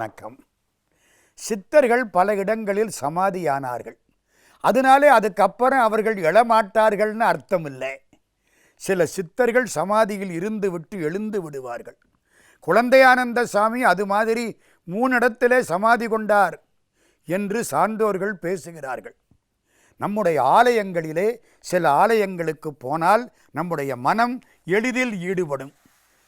வணக்கம். சித்தர்கள் பல இடங்களில் சமாதியானார்கள். அதனாலே அதுக்கப்புறம் அவர்கள் எழமாட்டார்கள்னு அர்த்தம் இல்லை சில சித்தர்கள் சமாதியில் இருந்து விட்டு எழுந்து விடுவார்கள். குழந்தையானந்த சாமி அது மாதிரி மூணிடத்திலே சமாதி கொண்டார் என்று சான்றோர்கள் பேசுகிறார்கள். நம்முடைய ஆலயங்களிலே சில ஆலயங்களுக்கு போனால் நம்முடைய மனம் எளிதில் ஈடுபடும்.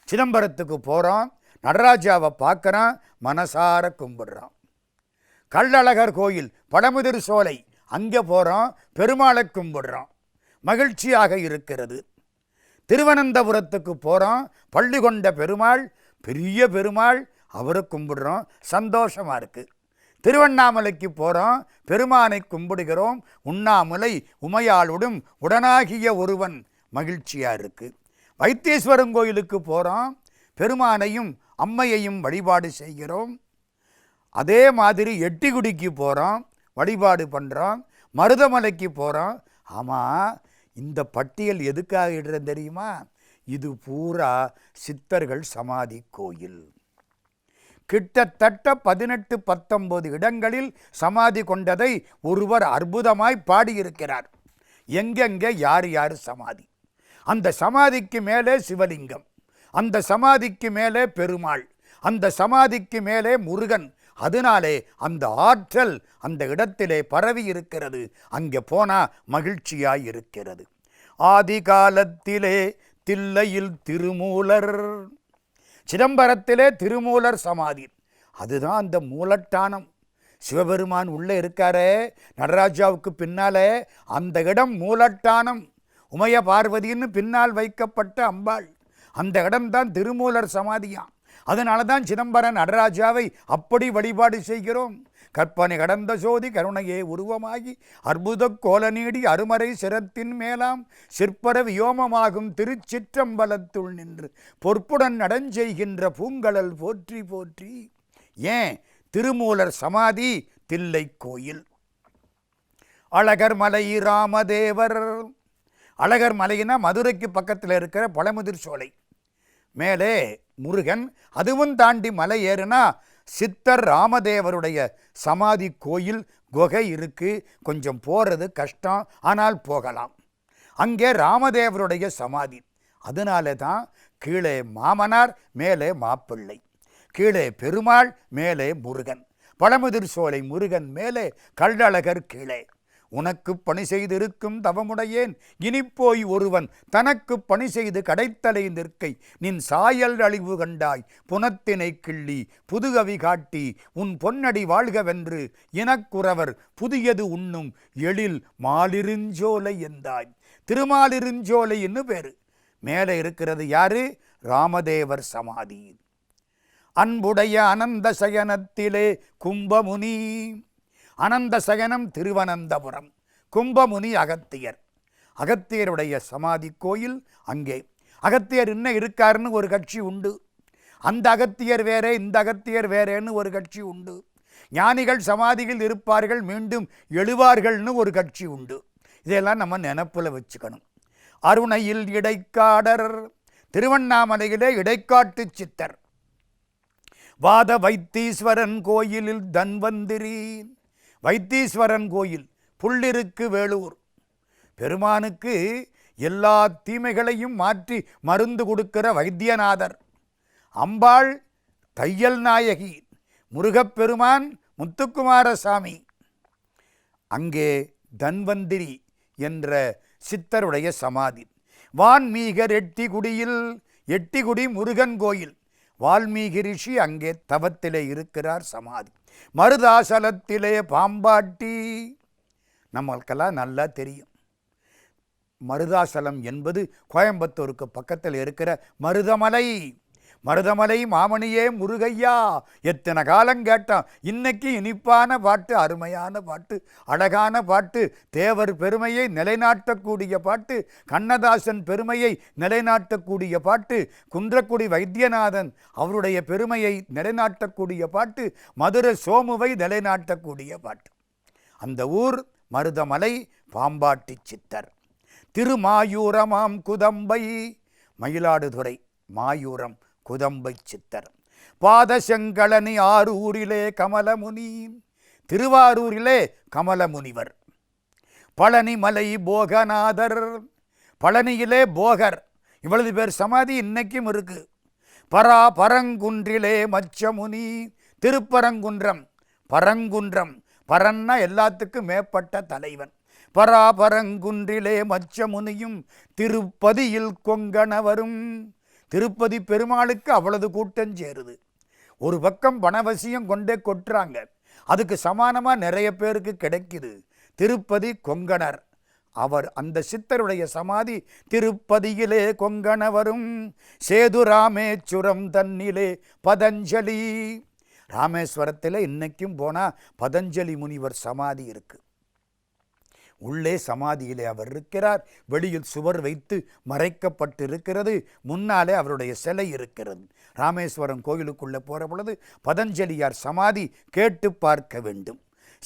சிதம்பரத்துக்கு போகிறோம் நடராஜாவை பார்க்குறான் மனசார கும்பிடுறான். கள்ளழகர் கோயில் பழமுதிர் சோலை அங்கே போகிறோம் பெருமாளை கும்பிடுறோம் மகிழ்ச்சியாக இருக்கிறது. திருவனந்தபுரத்துக்கு போகிறோம் பள்ளி கொண்ட பெருமாள் பெரிய பெருமாள் அவரை கும்பிடுறோம் சந்தோஷமாக இருக்குது திருவண்ணாமலைக்கு போகிறோம் பெருமானை கும்பிடுகிறோம் உண்ணாமலை உமையாளுடன் உடனாகிய ஒருவன் மகிழ்ச்சியாக இருக்குது வைத்தீஸ்வரன் கோயிலுக்கு போகிறோம் பெருமானையும் அம்மையையும் வழிபாடு செய்கிறோம். அதே மாதிரி எட்டிக்குடிக்கு போகிறோம் வழிபாடு பண்ணுறோம் மருதமலைக்கு போகிறோம் ஆமாம் இந்த பட்டியல் எதுக்காக இடுறேன் தெரியுமா? இது பூரா சித்தர்கள் சமாதி கோயில். கிட்டத்தட்ட பதினெட்டு பத்தொன்பது இடங்களில் சமாதி கொண்டதை ஒருவர் அற்புதமாய் பாடியிருக்கிறார். எங்கெங்கே யார் யார் சமாதி? அந்த சமாதிக்கு மேலே சிவலிங்கம். அந்த சமாதிக்கு மேலே பெருமாள் அந்த சமாதிக்கு மேலே முருகன். அதனாலே அந்த ஆற்றல் அந்த இடத்திலே பரவி இருக்கிறது. அங்கே போனால் மகிழ்ச்சியாய் இருக்கிறது. ஆதி காலத்திலே தில்லையில் திருமூலர் சிதம்பரத்திலே திருமூலர் சமாதி. அதுதான் அந்த மூலட்டானம். சிவபெருமான் உள்ளே இருக்காரே நடராஜாவுக்கு பின்னாலே அந்த இடம் மூலட்டானம். உமைய பார்வதின்னு பின்னால் வைக்கப்பட்ட அம்பாள். அந்த இடம்தான் திருமூலர் சமாதியாம். அதனால தான் சிதம்பரம் நடராஜாவை அப்படி வழிபாடு செய்கிறோம். கற்பனை கடந்த சோதி கருணையே உருவமாகி அற்புத கோல நீடி அருமறை சிரத்தின் மேலாம் சிற்பர வியோமமாகும் திருச்சிற்றம்பலத்துள் நின்று பொற்புடன் நடஞ்செய்கின்ற பூங்கலல் போற்றி போற்றி. ஏன்? திருமூலர் சமாதி தில்லை கோயில். அழகர் மலை ராமதேவர். அழகர் மலையினா மதுரைக்கு பக்கத்தில் இருக்கிற பழமுதிர் சோலை. மேலே முருகன் அதுவும் தாண்டி மலை ஏறுனா சித்தர் ராமதேவருடைய சமாதி கோயில் குகை இருக்கு. கொஞ்சம் போகிறது கஷ்டம் ஆனால் போகலாம். அங்கே ராமதேவருடைய சமாதி. அதனால தான் கீழே மாமனார் மேலே மாப்பிள்ளை. கீழே பெருமாள் மேலே முருகன். பழமுதிர் சோலை முருகன் மேலே கள்ளழகர் கீழே. உனக்கு பணி செய்திருக்கும் தவமுடையேன். இனிப்போய் ஒருவன் தனக்கு பணி செய்து கடைத்தலை நிற்கை. நின் சாயல் அழிவு கண்டாய். புனத்தினை கிள்ளி புதுகவி காட்டி உன் பொன்னடி வாழ்கவென்று இனக்குறவர் புதியது உண்ணும் எழில் மாலிருஞ்சோலை என்றாய். திருமாலிருஞ்சோலைன்னு பேரு. மேலே இருக்கிறது யாரு? ராமதேவர் சமாதி. அன்புடைய அனந்த சயனத்திலே கும்பமுனி. அனந்த சகனம் திருவனந்தபுரம் கும்பமுனி அகத்தியர். அகத்தியருடைய சமாதி கோயில் அங்கே. அகத்தியர் இன்னும் இருக்காருன்னு ஒரு கட்சி உண்டு. அந்த அகத்தியர் வேறே இந்த அகத்தியர் வேறேன்னு ஒரு கட்சி உண்டு. ஞானிகள் சமாதியில் இருப்பார்கள் மீண்டும் எழுவார்கள்னு ஒரு கட்சி உண்டு. இதெல்லாம் நம்ம நினப்பில் வச்சுக்கணும். அருணையில் இடைக்காடர் திருவண்ணாமலையிலே இடைக்காட்டு சித்தர். வாத வைத்தீஸ்வரன் கோயிலில் தன்வந்திரி வைத்தீஸ்வரன் கோயில் புள்ளிருக்கு வேலூர். பெருமானுக்கு எல்லா தீமைகளையும் மாற்றி மருந்து கொடுக்கிற வைத்தியநாதர். அம்பாள் தையல் நாயகி முருகப்பெருமான் முத்துக்குமாரசாமி. அங்கே தன்வந்திரி என்ற சித்தருடைய சமாதி. வான்மீகர் எட்டிகுடியில் எட்டிகுடி முருகன் கோயில். வால்மீகி ரிஷி அங்கே தவத்திலே இருக்கிறார் சமாதி. மருதாசலத்திலே பாம்பாட்டி. நம்மளுக்கெல்லாம் நல்லா தெரியும். மருதாசலம் என்பது கோயம்புத்தூருக்கு பக்கத்தில் இருக்கிற மருதமலை. மருதமலை மாமணியே முருகையா எத்தனை காலம் கேட்டான். இன்னைக்கு இனிப்பான பாட்டு அருமையான பாட்டு அழகான பாட்டு தேவர் பெருமையை நிலைநாட்டக்கூடிய பாட்டு கண்ணதாசன் பெருமையை நிலைநாட்டக்கூடிய பாட்டு குன்றக்குடி வைத்தியநாதன் அவருடைய பெருமையை நிலைநாட்டக்கூடிய பாட்டு மதுரை சோமுவை நிலைநாட்டக்கூடிய பாட்டு. அந்த ஊர் மருதமலை பாம்பாட்டி சித்தர். திருமாயூரமாம் குதம்பை மயிலாடுதுறை மாயூரம் குதம்பை சித்தர். பாதசெங்கழனி ஆரூரிலே கமலமுனி திருவாரூரிலே கமலமுனிவர். பழனி மலை போகநாதர் பழனியிலே போகர். இவ்வளவு பேர் சமாதி இன்னைக்கும் இருக்கு. பரா பரங்குன்றிலே மச்சமுனி திருப்பரங்குன்றம். பரங்குன்றம் பரன்னா எல்லாத்துக்கும் மேற்பட்ட தலைவன். பராபரங்குன்றிலே மச்சமுனியும் திருப்பதியில் கொங்கணவரும். திருப்பதி பெருமாளுக்கு அவ்வளவு கூட்டம் சேருது. ஒரு பக்கம் பணவசியம் கொண்டே கொட்டுறாங்க. அதுக்கு சமானமாக நிறைய பேருக்கு கிடைக்குது. திருப்பதி கொங்கணர். அவர் அந்த சித்தருடைய சமாதி திருப்பதியிலே கொங்கணவரும். சேது ராமேச்சுரம் தன்னிலே பதஞ்சலி. ராமேஸ்வரத்தில் இன்னைக்கும் போனால் பதஞ்சலி முனிவர் சமாதி இருக்கு. உள்ளே சமாதியிலே அவர் இருக்கிறார். வெளியில் சுவர் வைத்து மறைக்கப்பட்டிருக்கிறது. முன்னாலே அவருடைய சிலை இருக்கிறது. ராமேஸ்வரம் கோயிலுக்குள்ளே போகிற பொழுது பதஞ்சலியார் சமாதி கேட்டு பார்க்க வேண்டும்.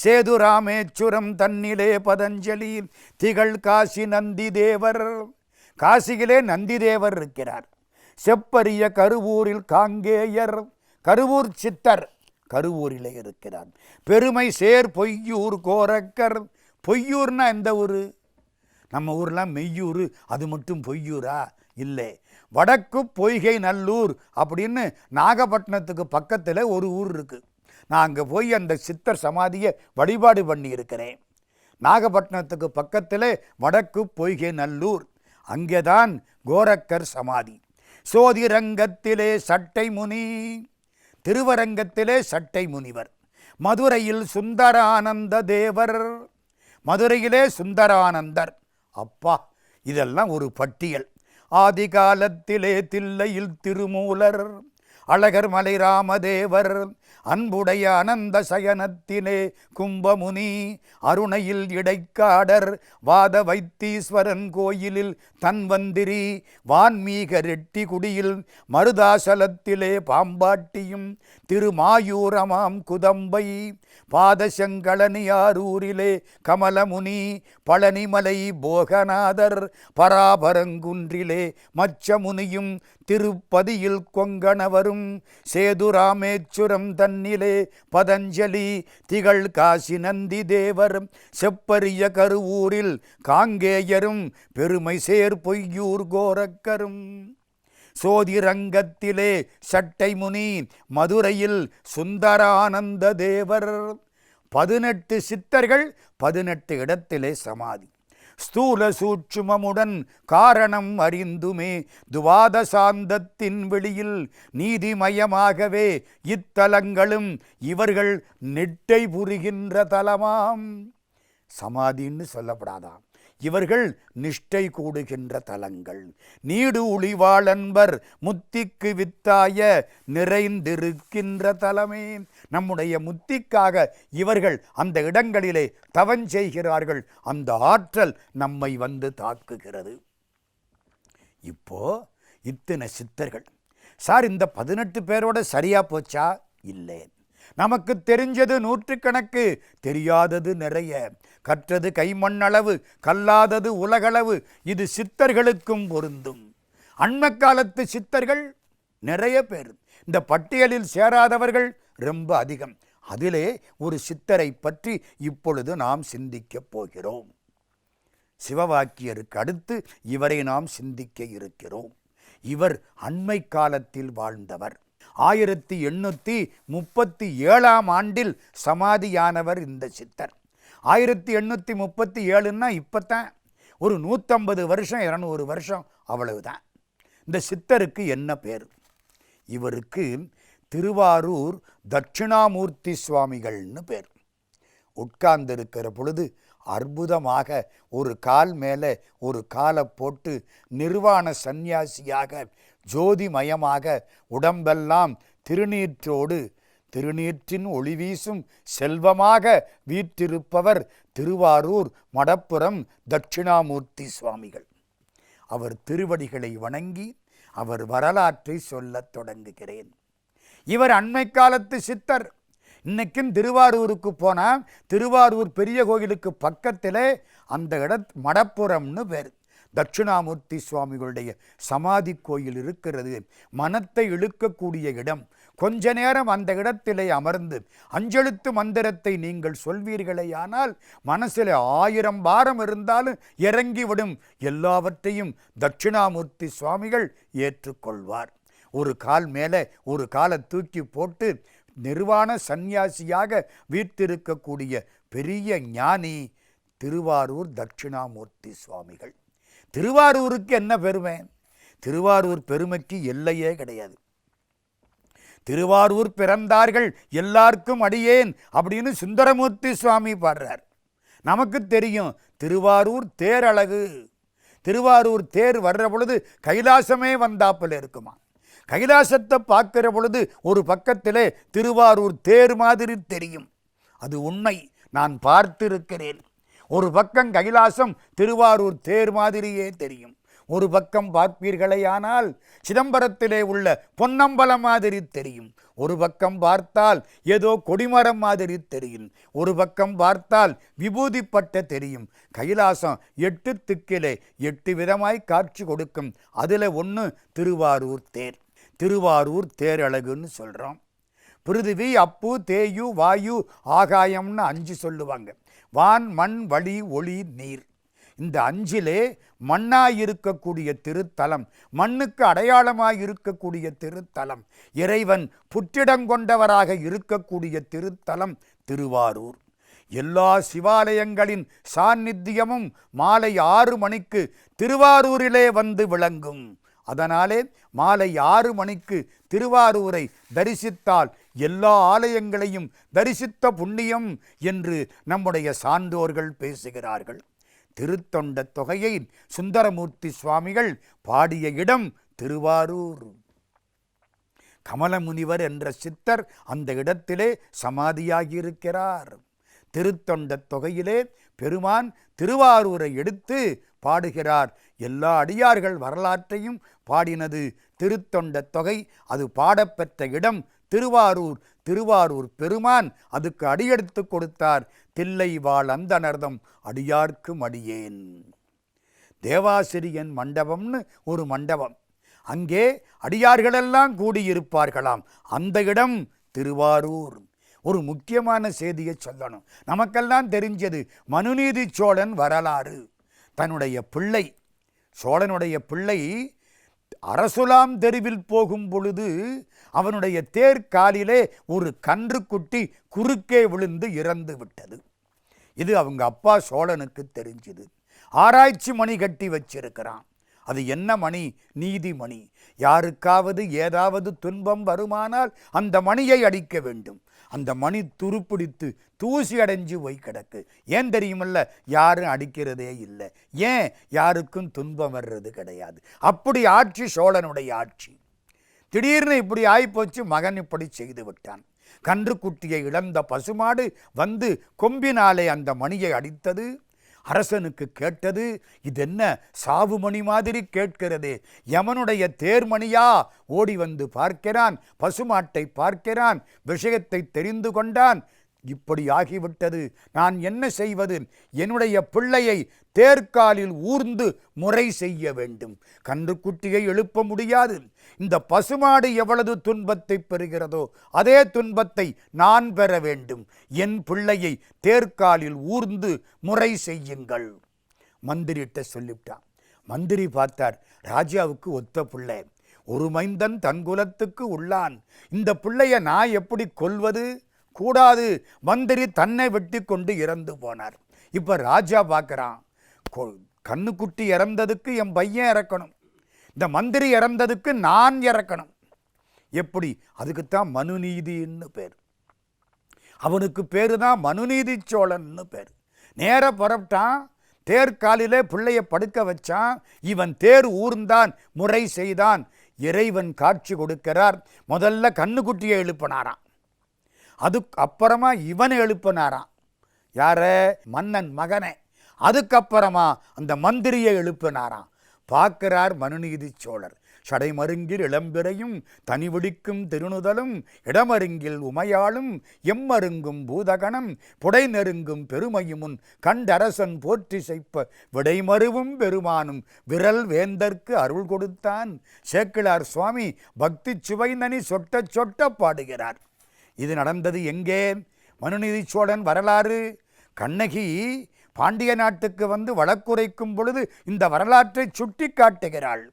சேது ராமேச்சுரம் தன்னிலே பதஞ்சலி திகழ் காசி நந்தி தேவர் காசியிலே நந்தி தேவர் இருக்கிறார். செப்பரிய கருவூரில் காங்கேயர். கருவூர் சித்தர் கருவூரிலே இருக்கிறார். பெருமை சேர் பொய்யூர் கோரக்கர். பொய்யூர்னா எந்த ஊர்? நம்ம ஊர்லாம் மெய்யூர் அது மட்டும் பொய்யூரா? இல்லை. வடக்கு பொய்கை நல்லூர் அப்படின்னு நாகப்பட்டினத்துக்கு பக்கத்தில் ஒரு ஊர் இருக்குது நான் அங்கே போய் அந்த சித்தர் சமாதியை வழிபாடு பண்ணியிருக்கிறேன். நாகப்பட்டினத்துக்கு பக்கத்தில் வடக்கு பொய்கை நல்லூர். அங்கே தான் கோரக்கர் சமாதி. சோதிரங்கத்திலே சட்டை முனி திருவரங்கத்திலே சட்டை முனிவர். மதுரையில் சுந்தரானந்த தேவர். மதுரையிலே சுந்தரானந்தர். அப்பா இதெல்லாம் ஒரு பட்டியல். ஆதி காலத்திலே தில்லையில் திருமூலர் அழகர் மலை ராமதேவர் அன்புடைய அனந்த சயனத்திலே கும்பமுனி அருணையில் இடைக்காடர் வாத வைத்தீஸ்வரன் கோயிலில் தன்வந்திரி வான்மீக ரெட்டி குடியில் மருதாசலத்திலே பாம்பாட்டியும் திருமாயூரமாம் குதம்பை பாதசங்களனியாரூரிலே கமலமுனி பழனிமலை போகநாதர் பராபரங்குன்றிலே மச்சமுனியும் திருப்பதியில் கொங்கணவரும் சேதுராமேச்சுரம் தன்னிலே பதஞ்சலி திகழ் காசி நந்தி தேவர் செப்பரிய கருவூரில் காங்கேயரும் பெருமை சேர் பொய்யூர் கோரக்கரும். சோதிரங்கத்திலே சட்டை முனி மதுரையில் சுந்தரானந்த தேவர். பதினெட்டு சித்தர்கள் பதினெட்டு இடத்திலே சமாதி. ஸ்தூல சூட்சுமமுடன் காரணம் அறிந்துமே. துவாத சாந்தத்தின் வெளியில் நீதிமயமாகவே இத்தலங்களும் இவர்கள் நெட்டை புரிகின்ற தலமாம். சமாதின்னு சொல்லப்படாதாம். இவர்கள் நிஷ்டை கூடுகின்ற தலங்கள். நீடு உளிவாளன்பர் முத்திக்கு வித்தாய நிறைந்திருக்கின்ற தலமே. நம்முடைய முத்திக்காக இவர்கள் அந்த இடங்களிலே தவஞ்செய்கிறார்கள் அந்த ஆற்றல் நம்மை வந்து தாக்குகிறது. இப்போ இத்தனை சித்தர்கள். சார் இந்த பதினெட்டு பேரோட சரியா போச்சா? இல்லை. நமக்கு தெரிஞ்சது நூற்றுக்கணக்கு தெரியாதது நிறைய. கற்றது கைமண்ணளவு கல்லாதது உலகளவு இது சித்தர்களுக்கும் பொருந்தும். அண்மக்காலத்து சித்தர்கள் நிறைய பேர். இந்த பட்டியலில் சேராதவர்கள் ரொம்ப அதிகம். அதிலே ஒரு சித்தரை பற்றி இப்பொழுது நாம் சிந்திக்கப் போகிறோம். சிவவாக்கியருக்கு அடுத்து இவரை நாம் சிந்திக்க இருக்கிறோம். இவர் அண்மை காலத்தில் வாழ்ந்தவர். ஆயிரத்தி எண்ணூற்றி முப்பத்தி ஏழாம் ஆண்டில் சமாதியானவர் இந்த சித்தர். ஆயிரத்தி எண்ணூற்றி முப்பத்தி ஏழுன்னா இப்போத்தான். ஒரு நூற்றம்பது வருஷம் இரநூறு வருஷம் அவ்வளவுதான். இந்த சித்தருக்கு என்ன பேர்? இவருக்கு திருவாரூர் தட்சிணாமூர்த்தி சுவாமிகள்னு பேர். உட்கார்ந்திருக்கிற பொழுது அற்புதமாக ஒரு கால் மேலே ஒரு காலை போட்டு நிர்வாண சந்நியாசியாக ஜோதிமயமாக உடம்பெல்லாம் திருநீற்றோடு திருநீற்றின் ஒளி வீசும் செல்வமாக வீற்றிருப்பவர் திருவாரூர் மடப்புறம் தட்சிணாமூர்த்தி சுவாமிகள். அவர் திருவடிகளை வணங்கி அவர் வரலாற்றை சொல்லத் தொடங்குகிறேன். இவர் அண்மை காலத்து சித்தர். இன்னைக்கும் திருவாரூருக்கு போனால் திருவாரூர் பெரிய கோயிலுக்கு பக்கத்திலே அந்த இட மடப்புறம்னு பேர். தட்சிணாமூர்த்தி சுவாமிகளுடைய சமாதி கோயில் இருக்கிறது. மனத்தை இழுக்கக்கூடிய இடம். கொஞ்ச நேரம் அந்த இடத்திலே அமர்ந்து அஞ்செழுத்து மந்திரத்தை நீங்கள் சொல்வீர்களேயானால் மனசில் ஆயிரம் பாரம் இருந்தாலும் இறங்கிவிடும். எல்லாவற்றையும் தட்சிணாமூர்த்தி சுவாமிகள் ஏற்றுக்கொள்வார். ஒரு கால் மேலே ஒரு காலை தூக்கி போட்டு நிர்வாண சந்நியாசியாக வீர்த்திருக்கக்கூடிய பெரிய ஞானி திருவாரூர் தட்சிணாமூர்த்தி சுவாமிகள். திருவாரூருக்கு என்ன பெருமை? திருவாரூர் பெருமைக்கு எல்லையே கிடையாது. திருவாரூர் பிறந்தார்கள் எல்லாருக்கும் அடியேன் அப்படின்னு சுந்தரமூர்த்தி சுவாமி பாடுறார். நமக்கு தெரியும் திருவாரூர் தேர் அழகு திருவாரூர் தேர் வர்ற பொழுது கைலாசமே வந்தாப்பில் இருக்குமா? கைலாசத்தை பார்க்கிற பொழுது ஒரு பக்கத்திலே திருவாரூர் தேர் மாதிரி தெரியும். அது உண்மை. நான் பார்த்திருக்கிறேன். ஒரு பக்கம் கைலாசம் திருவாரூர் தேர் மாதிரியே தெரியும். ஒரு பக்கம் பார்ப்பீர்களேயானால் சிதம்பரத்திலே உள்ள பொன்னம்பலம் மாதிரி தெரியும். ஒரு பக்கம் பார்த்தால் ஏதோ கொடிமரம் மாதிரி தெரியும். ஒரு பக்கம் பார்த்தால் விபூதிப்பட்ட தெரியும். கைலாசம் எட்டு திக்கிலே எட்டு விதமாய் காட்சி கொடுக்கும். அதில் ஒன்று திருவாரூர் தேர். திருவாரூர் தேரழகுன்னு சொல்கிறோம் பிருதிவி அப்பு தேயு வாயு ஆகாயம்னு அஞ்சு சொல்லுவாங்க. வான் மண் வழி ஒளி நீர். இந்த அஞ்சிலே மண்ணாயிருக்கக்கூடிய திருத்தலம் மண்ணுக்கு அடையாளமாய் இருக்கக்கூடிய திருத்தலம் இறைவன் புற்றிடங்கொண்டவராக இருக்கக்கூடிய திருத்தலம் திருவாரூர். எல்லா சிவாலயங்களின் சாநித்தியமும் மாலை ஆறு மணிக்கு திருவாரூரிலே வந்து விளங்கும். அதனாலே மாலை ஆறு மணிக்கு திருவாரூரை தரிசித்தால் எல்லா ஆலயங்களையும் தரிசித்த புண்ணியம் என்று நம்முடைய சான்றோர்கள் பேசுகிறார்கள். திருத்தொண்ட தொகையை சுந்தரமூர்த்தி சுவாமிகள் பாடிய இடம் திருவாரூர். கமலமுனிவர் என்ற சித்தர் அந்த இடத்திலே சமாதியாகியிருக்கிறார். திருத்தொண்ட தொகையிலே பெருமான் திருவாரூரை எடுத்து பாடுகிறார். எல்லா அடியார்கள் வரலாற்றையும் பாடினது திருத்தொண்ட தொகை. அது பாடப்பெற்ற இடம் திருவாரூர். திருவாரூர் பெருமான் அதுக்கு அடியெடுத்து கொடுத்தார். தில்லை வாழ் அந்தனர்தம் அடியார்க்கு மடியேன் தேவாசிரியன் மண்டபம்னு ஒரு மண்டபம். அங்கே அடியார்களெல்லாம் கூடியிருப்பார்களாம். அந்த இடம் திருவாரூர். ஒரு முக்கியமான செய்தியை சொல்லணும். நமக்கெல்லாம் தெரிஞ்சது மனுநீதி சோழன் வரலாறு. தன்னுடைய பிள்ளை சோழனுடைய பிள்ளை அரசுலாம் தெருவில் போகும் பொழுது அவனுடைய தேர்காலிலே ஒரு கன்றுக்குட்டி குறுக்கே விழுந்து இறந்து விட்டது. இது அவங்க அப்பா சோழனுக்கு தெரிஞ்சுது. ஆராய்ச்சி மணி கட்டி வச்சிருக்கிறான். அது என்ன மணி? நீதிமணி யாருக்காவது ஏதாவது துன்பம் வருமானால் அந்த மணியை அடிக்க வேண்டும். அந்த மணி துருப்பிடித்து தூசி அடைஞ்சு போய் கிடக்கு. ஏன் தெரியுமல்ல? யாரும் அடிக்கிறதே இல்லை. ஏன்? யாருக்கும் துன்பம் வர்றது கிடையாது. அப்படி ஆட்சி சோழனுடைய ஆட்சி. திடீர்னு இப்படி ஆய்ப்போச்சு மகன் இப்படி செய்து விட்டான். கன்றுக்குட்டியை இழந்த பசுமாடு வந்து கொம்பினாலே அந்த மணியை அடித்தது. அரசனுக்கு கேட்டது இது என்ன சாவு மணி மாதிரி கேட்கிறதே? யமனுடைய தேர்மணியா? ஓடி வந்து பார்க்கிறான் பசுமாட்டை பார்க்கிறான் விஷயத்தை தெரிந்து கொண்டான் இப்படி ஆகிவிட்டது நான் என்ன செய்வது? என்னுடைய பிள்ளையை தேர்காலில் ஊர்ந்து முறை செய்ய வேண்டும். கன்றுக்குட்டியை எழுப்ப முடியாது. இந்த பசுமாடு எவ்வளவு துன்பத்தை பெறுகிறதோ அதே துன்பத்தை நான் பெற வேண்டும். என் பிள்ளையை தேர்காலில் ஊர்ந்து முறை செய்யுங்கள். மந்திரிட்ட சொல்லிவிட்டான். மந்திரி பார்த்தார் ராஜாவுக்கு ஒத்த பிள்ளை. ஒரு மைந்தன் தன் குலத்துக்கு உள்ளான். இந்த பிள்ளைய நான் எப்படி கொல்வது? கூடாது. மந்திரி தன்னை வெட்டி கொண்டு இறந்து போனார். இப்போ ராஜா பார்க்குறான் கண்ணுக்குட்டி இறந்ததுக்கு என் பையன் இறக்கணும். இந்த மந்திரி இறந்ததுக்கு நான் இறக்கணும். எப்படி? அதுக்குத்தான் மனுநீதின்னு பேர். அவனுக்கு பேர் தான் மனுநீதி சோழன்னு பேர். நேர புறப்பட்டான் தேர்காலிலே பிள்ளைய படுக்க வச்சான். இவன் தேர் ஊர்ந்தான் முறை செய்தான். இறைவன் காட்சி கொடுக்கிறார். முதல்ல கண்ணுக்குட்டியை எழுப்பினாராம். அதுக்கு அப்புறமா இவனை எழுப்பினாராம். யார? மன்னன் மகனை. அதுக்கப்புறமா அந்த மந்திரியை எழுப்பினாராம். பார்க்கிறார் மனுநீதி சோழர். சடைமருங்கில் இளம்பிறையும் தனிவிடிக்கும் திருணுதலும் இடமருங்கில் உமையாளும் எம்மருங்கும் பூதகணம் புடை நெருங்கும் பெருமையுமுன் கண்டரசன் போற்றி செய்ப்ப விடைமருவும் பெருமானும் விரல் வேந்தற்கு அருள் கொடுத்தான். சேக்கிழார் சுவாமி பக்தி சுவைநனி சொட்ட சொட்ட பாடுகிறார். இது நடந்தது எங்கே? மனுநீதி சோழன் வரலாறு. கண்ணகி பாண்டிய நாட்டுக்கு வந்து வழக்குரைக்கும் பொழுது இந்த வரலாற்றை சுட்டி காட்டுகிறாள்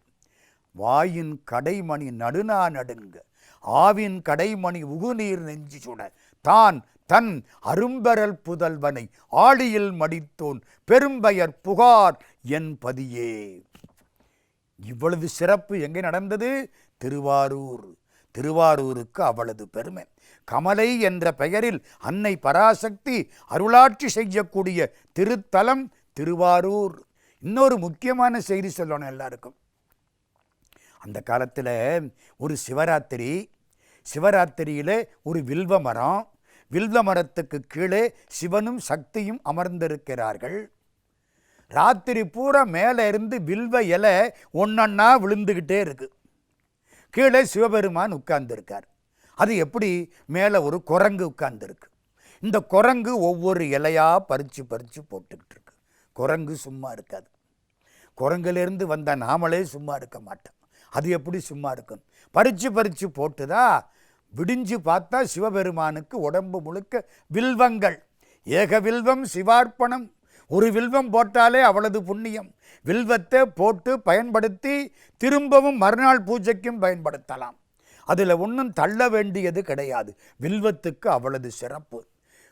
வாயின் கடைமணி நடுநா நடுங்க ஆவின் கடைமணி உகுநீர் நெஞ்சு சுட தான் தன் அரும்பரல் புதல்வனை ஆழியில் மடித்தோன் பெரும்பெயர் புகார் என் பதியே. இவ்வளவு சிறப்பு எங்கே நடந்தது? திருவாரூர். திருவாரூருக்கு அவளது பெருமை. கமலை என்ற பெயரில் அன்னை பராசக்தி அருளாட்சி செய்யக்கூடிய திருத்தலம் திருவாரூர். இன்னொரு முக்கியமான செய்தி சொல்லணும் எல்லாருக்கும். அந்த காலத்தில் ஒரு சிவராத்திரி சிவராத்திரியில் ஒரு வில்வ மரம் வில்வ மரத்துக்கு கீழே சிவனும் சக்தியும் அமர்ந்திருக்கிறார்கள். ராத்திரி பூரா மேலே இருந்து வில்வ இலை ஒன்றொன்னா விழுந்துக்கிட்டே இருக்குது கீழே சிவபெருமான் உட்கார்ந்துருக்கார். அது எப்படி? மேலே ஒரு குரங்கு உட்கார்ந்துருக்கு. இந்த குரங்கு ஒவ்வொரு இலையாக பறித்து பறித்து போட்டுக்கிட்டு இருக்கு. குரங்கு சும்மா இருக்காது. குரங்குலேருந்து வந்த நாமளே சும்மா இருக்க மாட்டோம். அது எப்படி சும்மா இருக்கும்? பறித்து பறித்து போட்டுதா? விடிஞ்சு பார்த்தா சிவபெருமானுக்கு உடம்பு முழுக்க வில்வங்கள். ஏக வில்வம் சிவார்ப்பணம். ஒரு வில்வம் போட்டாலே அவளது புண்ணியம். வில்வத்தை போட்டு பயன்படுத்தி திரும்பவும் மறுநாள் பூஜைக்கும் பயன்படுத்தலாம். அதில் ஒன்றும் தள்ள வேண்டியது கிடையாது. வில்வத்துக்கு அவ்வளவு சிறப்பு.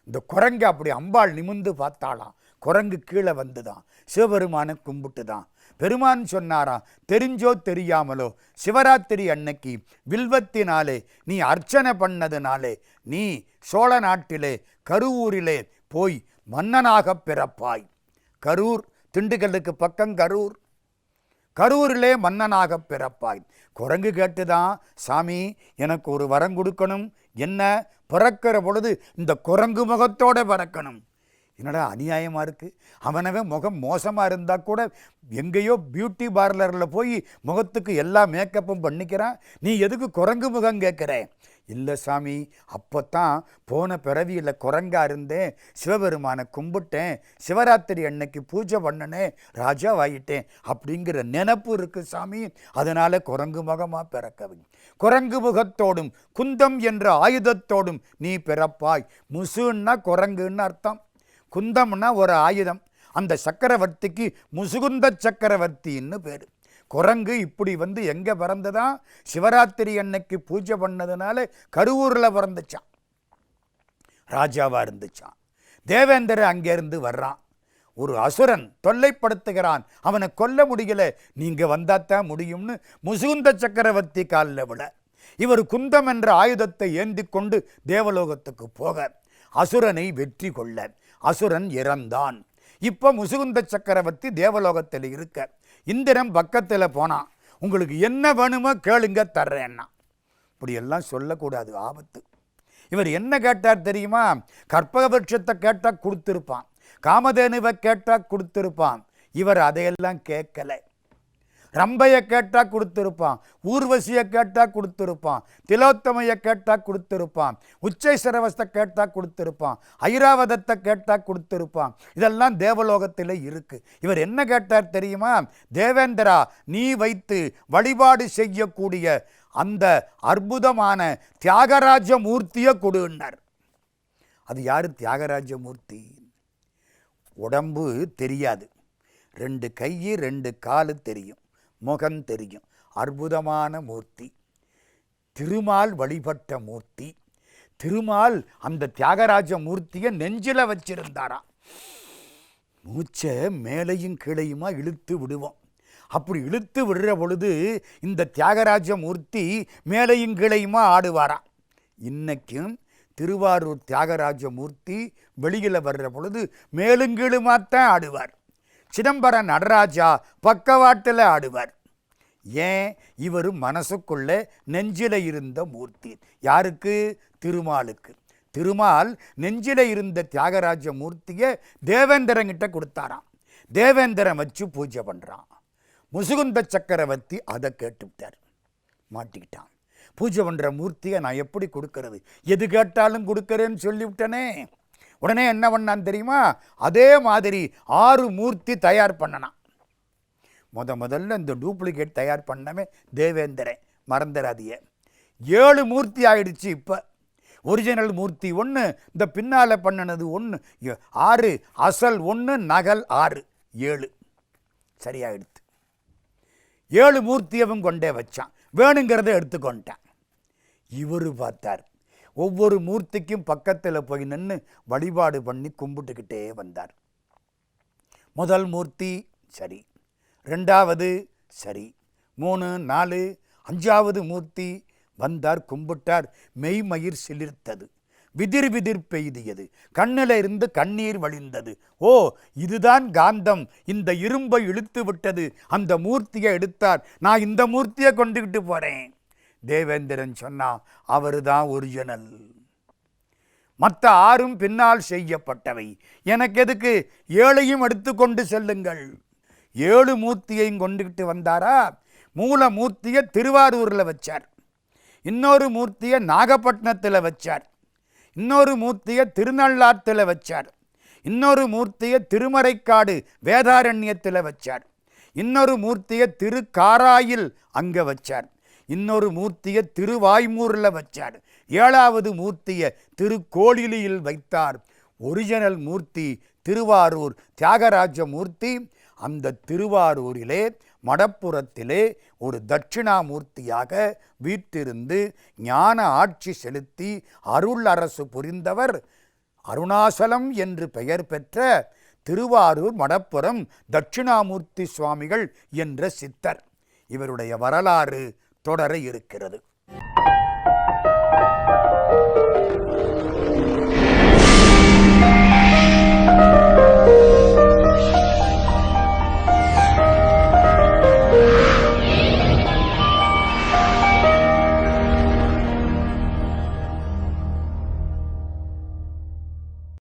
இந்த குரங்கு அப்படி அம்பாள் நிமிந்து பார்த்தாளாம். குரங்கு கீழே வந்துதான். சிவபெருமானை கும்பிட்டு தான் பெருமான் சொன்னாராம் தெரிஞ்சோ தெரியாமலோ சிவராத்திரி அன்னைக்கு வில்வத்தினாலே நீ அர்ச்சனை பண்ணதுனாலே நீ சோழ நாட்டிலே கருவூரிலே போய் மன்னனாக பிறப்பாய். கரூர் திண்டுக்கல்லுக்கு பக்கம் கரூர். கரூரிலே மன்னனாக பிறப்பாய். குரங்கு கேட்டுதான் சாமி எனக்கு ஒரு வரம் கொடுக்கணும். என்ன? பிறக்கிற பொழுது இந்த குரங்கு முகத்தோடு பிறக்கணும். என்னடா அநியாயமாக இருக்குது அவனவன் முகம் மோசமாக இருந்தால் கூட எங்கேயோ பியூட்டி பார்லரில் போய் முகத்துக்கு எல்லா மேக்கப்பும் பண்ணிக்கிறான். நீ எதுக்கு குரங்கு முகம் கேட்குற இல்லை சாமி அப்போ தான் போன பிறவியில் குரங்கா இருந்தேன் சிவபெருமானை கும்பிட்டேன் சிவராத்திரி அன்னைக்கு பூஜை பண்ணனேன் ராஜாவாயிட்டேன் அப்படிங்கிற நினப்பு இருக்குது சாமி. அதனால் குரங்கு முகமாக பிறக்கவை. குரங்கு முகத்தோடும் குந்தம் என்ற ஆயுதத்தோடும் நீ பிறப்பாய். முசுன்னா குரங்குன்னு அர்த்தம். குந்தம்னா ஒரு ஆயுதம். அந்த சக்கரவர்த்திக்கு முசுகுந்த சக்கரவர்த்தின்னு பேர். குரங்கு இப்படி வந்து எங்கே பிறந்ததா? சிவராத்திரி அன்னைக்கு பூஜை பண்ணதுனால கருவூரில் பிறந்துச்சான் ராஜாவாக இருந்துச்சான் தேவேந்திர அங்கேருந்து வர்றான். ஒரு அசுரன் தொல்லைப்படுத்துகிறான். அவனை கொல்ல முடியல. நீங்கள் வந்தாத்தான் முடியும்னு முசுகுந்த சக்கரவர்த்தி காலில் விட இவர் குந்தம் என்ற ஆயுதத்தை ஏந்தி கொண்டு தேவலோகத்துக்கு போக. அசுரனை வெற்றி கொள்ள. அசுரன் இறந்தான். இப்போ முசுகுந்த சக்கரவர்த்தி தேவலோகத்தில் இருக்க. இந்திரன் பக்கத்தில் போனான் உங்களுக்கு என்ன வேணுமோ கேளுங்க தர்றேன்னா. இப்படியெல்லாம் சொல்லக்கூடாது ஆபத்து. இவர் என்ன கேட்டார் தெரியுமா? கற்பக விருட்சத்தை கேட்டால் கொடுத்துருப்பான். காமதேனுவை கேட்டால் கொடுத்துருப்பான். இவர் அதையெல்லாம் கேட்கலை. ரம்பையை கேட்டால் கொடுத்துருப்பான் ஊர்வசியை கேட்டால் கொடுத்துருப்பான் திலோத்தமையை கேட்டால் கொடுத்துருப்பான் உச்சை சிரவஸ்தை கேட்டால் கொடுத்துருப்பான் ஐராவதத்தை கேட்டால் கொடுத்துருப்பான். இதெல்லாம் தேவலோகத்தில் இருக்குது இவர் என்ன கேட்டார் தெரியுமா? தேவேந்திரா நீ வைத்து வழிபாடு செய்யக்கூடிய அந்த அற்புதமான தியாகராஜ மூர்த்தியை கொடுன்னார். அது யார்? தியாகராஜ மூர்த்தி உடம்பு தெரியாது. ரெண்டு கை ரெண்டு காலு தெரியும். முகம் தெரியும். அற்புதமான மூர்த்தி. திருமால் வழிபட்ட மூர்த்தி. திருமால் அந்த தியாகராஜ மூர்த்தியை நெஞ்சில் வச்சிருந்தாராம் மூச்சை மேலையும் கீழையுமா இழுத்து விடுவோம். அப்படி இழுத்து விடுற பொழுது இந்த தியாகராஜ மூர்த்தி மேலையும் கீழையுமா ஆடுவாராம் இன்னைக்கும் திருவாரூர் தியாகராஜ மூர்த்தி வெளியில் வர்ற பொழுது மேலும் கீழுமாத்தான் ஆடுவார். சிதம்பரம் நடராஜா பக்கவாட்டில் ஆடுவார். ஏன்? இவர் மனசுக்குள்ளே நெஞ்சில இருந்த மூர்த்தி. யாருக்கு? திருமாலுக்கு. திருமால் நெஞ்சில இருந்த தியாகராஜ மூர்த்தியை தேவேந்திரங்கிட்ட கொடுத்தாராம். தேவேந்திரன் வச்சு பூஜை பண்ணுறான் முசுகுந்த சக்கரவர்த்தி அதை கேட்டுவிட்டார் மாட்டிக்கிட்டான். பூஜை பண்ணுற மூர்த்தியை நான் எப்படி கொடுக்கறது? எது கேட்டாலும் கொடுக்கறேன்னு சொல்லிவிட்டனே. உடனே என்ன பண்ணான் தெரியுமா? அதே மாதிரி ஆறு மூர்த்தி தயார் பண்ணனான். முத முதல்ல இந்த டூப்ளிகேட் தயார் பண்ணவே தேவேந்திரன் மறந்துடாதிய ஏழு மூர்த்தி ஆயிடுச்சு இப்போ. ஒரிஜினல் மூர்த்தி ஒன்று இந்த பின்னால் பண்ணினது ஒன்று ஆறு அசல் ஒன்று நகல் ஆறு ஏழு. சரியாயிடுத்து. ஏழு மூர்த்தியவும் கொண்டே வச்சான். வேணுங்கிறத எடுத்துக்கொண்டான். இவர் பார்த்தார் ஒவ்வொரு மூர்த்திக்கும் பக்கத்தில் போய் நின்று வழிபாடு பண்ணி கும்பிட்டுக்கிட்டே வந்தார். முதல் மூர்த்தி சரி ரெண்டாவது சரி மூணு நாலு அஞ்சாவது மூர்த்தி வந்தார் கும்பிட்டார் மெய்மயிர் சிலிர்த்தது. விதிர் விதிர் பெய்தியது. கண்ணில் இருந்து கண்ணீர் வழிந்தது. ஓ இதுதான் காந்தம். இந்த இரும்பை இழுத்து விட்டது. அந்த மூர்த்தியை எடுத்தார். நான் இந்த மூர்த்தியை கொண்டுகிட்டு போறேன். தேவேந்திரன் சொன்னால் அவர் தான் ஒரிஜினல். மற்ற ஆறும் பின்னால் செய்யப்பட்டவை. எனக்கு எதுக்கு? ஏழையும் எடுத்துக்கொண்டு செல்லுங்கள். ஏழு மூர்த்தியையும் கொண்டுகிட்டு வந்தாரா? மூல மூர்த்தியை திருவாரூரில் வச்சார். இன்னொரு மூர்த்தியை நாகப்பட்டினத்தில் வச்சார். இன்னொரு மூர்த்தியை திருநள்ளாற்றில் வச்சார். இன்னொரு மூர்த்தியை திருமறைக்காடு வேதாரண்யத்தில் வச்சார். இன்னொரு மூர்த்தியை திருக்காராயில் அங்கே வச்சார். இன்னொரு மூர்த்தியை திருவாய்மூரில் வச்சார். ஏழாவது மூர்த்தியை திருக்கோளிலியில் வைத்தார். ஒரிஜினல் மூர்த்தி திருவாரூர் தியாகராஜ மூர்த்தி அந்த திருவாரூரிலே மடப்புறத்திலே ஒரு தட்சிணாமூர்த்தியாக வீற்றிருந்து ஞான ஆட்சி செலுத்தி அருள் அரசு புரிந்தவர் அருணாசலம் என்று பெயர் பெற்ற திருவாரூர் மடப்புறம் தட்சிணாமூர்த்தி சுவாமிகள் என்ற சித்தர். இவருடைய வரலாறு தொடர இருக்கிறது.